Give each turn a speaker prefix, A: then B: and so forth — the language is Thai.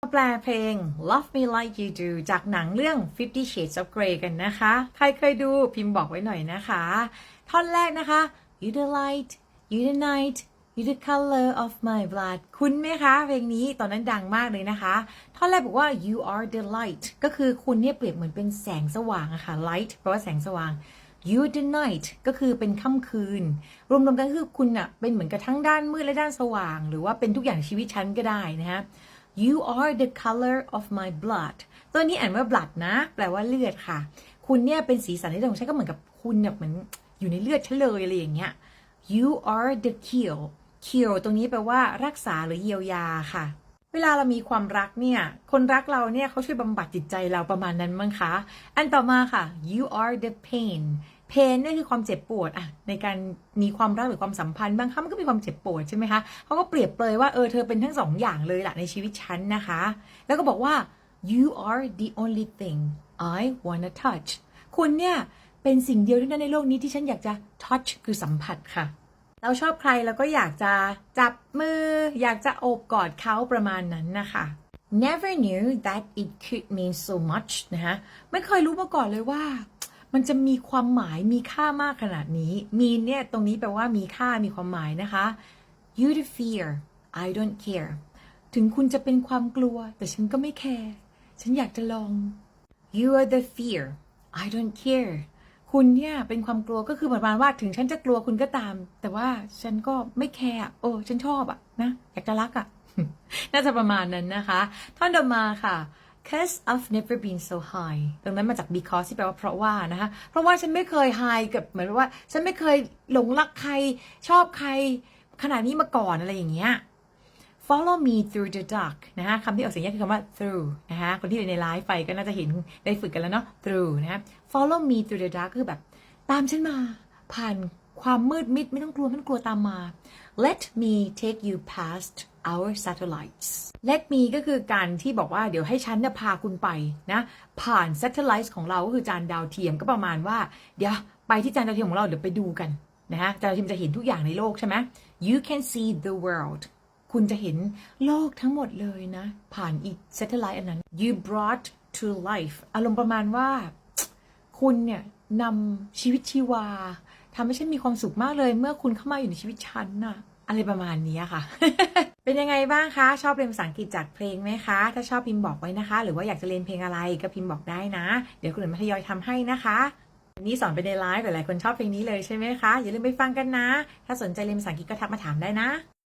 A: แปลเพลง Love Me Like You Do จากหนังเรื่อง Fifty Shades of Grey กันนะคะ ใครเคยดูพิมพ์บอกไว้หน่อยนะคะ ท่อนแรกนะคะ You the light You the night You the color of my blood คุณไหมคะ เพลงนี้ตอนนั้นดังมากเลยนะคะ ท่อนแรกบอกว่า You are the light ก็คือคุณเนี่ยเปรียบเหมือนเป็นแสงสว่างอะค่ะ light แปลว่าแสงสว่าง You the night ก็คือเป็นค่ำคืน รวมๆกันคือคุณอะเป็นเหมือนกับทั้งด้านมืดและด้านสว่าง หรือว่าเป็นทุกอย่างชีวิตฉันก็ได้นะฮะ You are the color of my blood ตัวนี้อ่านว่า blood นะ แปลว่าเลือดค่ะ คุณเนี่ยเป็นสีสันในเรื่องของฉันก็เหมือนกับคุณเนี่ยเหมือนอยู่ในเลือดฉันเลยอะไรอย่างเงี้ย You are the cure cure ตรงนี้แปลว่ารักษาหรือเยียวยาค่ะเวลาเรามีความรักเนี่ย คนรักเราเนี่ยเขาช่วยบำบัดจิตใจเราประมาณนั้นมั้งคะ อันต่อมาค่ะ you are the pain pain เนี่ยคือความเจ็บปวดอะในการมีความรักหรือความสัมพันธ์บางครั้งมันก็มีความเจ็บปวดใช่ไหมคะเขาก็เปรียบเปรยว่าเออเธอเป็นทั้งสองอย่างเลยล่ะในชีวิตฉันนะคะ แล้วก็บอกว่า you are the only thing I wanna touch คุณเนี่ยเป็นสิ่งเดียวเท่านั้นในโลกนี้ที่ฉันอยากจะ touch คือสัมผัสค่ะ เราชอบใครเราก็อยากจะจับมือ อยากจะโอบกอดเขาประมาณนั้นนะคะ never knew that it could mean so much นะคะไม่เคยรู้มาก่อนเลยว่า มันจะมีความหมายมีค่ามากขนาดนี้ มีเนี่ยตรงนี้แปลว่ามีค่ามีความหมายนะคะ you the fear I don't care ถึงคุณจะเป็นความกลัว แต่ฉันก็ไม่แคร์ฉันอยากจะลอง you are the fear I don't care คุณเนี่ยเป็นความกลัวก็คือประมาณว่าถึงฉันจะกลัวคุณก็ตาม แต่ว่าฉันก็ไม่แคร์โอ้ฉันชอบอะนะอยากจะรักอะน่าจะประมาณนั้นนะคะ ท่อนต่อมาค่ะ cause I've never been so high ตรงนั้นมาจาก because ที่แปลว่าเพราะว่านะคะ เพราะว่าฉันไม่เคย high กับเหมือนว่า ฉันไม่เคยหลงรักใครชอบใครขนาดนี้มาก่อนอะไรอย่างเงี้ย follow me through the dark นะคะคำที่ออกเสียงยากคือคำว่า through นะคะคนที่อยู่ในไลฟ์ไปก็น่าจะเห็นได้ฝึกกันแล้วเนาะ through นะะ follow me through the dark ก็คือแบบ ตามฉันมาผ่าน ความมืดมิดไม่ต้องกลัวไม่ต้องกลัวตามมา let me take you past our satellites let me ก็คือการที่บอกว่าเดี๋ยวให้ฉันเนี่ยพาคุณไปนะ ผ่าน satellites ของเราก็คือจานดาวเทียมก็ประมาณว่า เดี๋ยวไปที่จานดาวเทียมของเราเดี๋ยวไปดูกันนะฮะจานดาวเทียมจะเห็นทุกอย่างในโลกใช่ไหม you can see the world คุณจะเห็นโลกทั้งหมดเลยนะ ผ่านอีก satellite อันนั้น you brought to life อารมณ์ประมาณว่า คุณเนี่ยนำชีวิตชีวา ทำให้ฉันมีความสุขมากเลย เมื่อคุณเข้ามาอยู่ในชีวิตฉันน่ะ อะไรประมาณนี้ค่ะ เป็นยังไงบ้างคะ ชอบเรียนภาษาอังกฤษจากเพลงไหมคะ ถ้าชอบพิมพ์บอกไว้นะคะ หรือว่าอยากจะเรียนเพลงอะไรก็พิมพ์บอกได้นะ เดี๋ยวคุณหนุ่มทยอยทำให้นะคะันนี้สอนไปในไลฟ์หลายๆคนชอบเพลงนี้เลยใช่ไหมคะ อย่าลืมไปฟังกันนะ ถ้าสนใจเรียนภาษาอังกฤษก็ทักมาถามได้นะ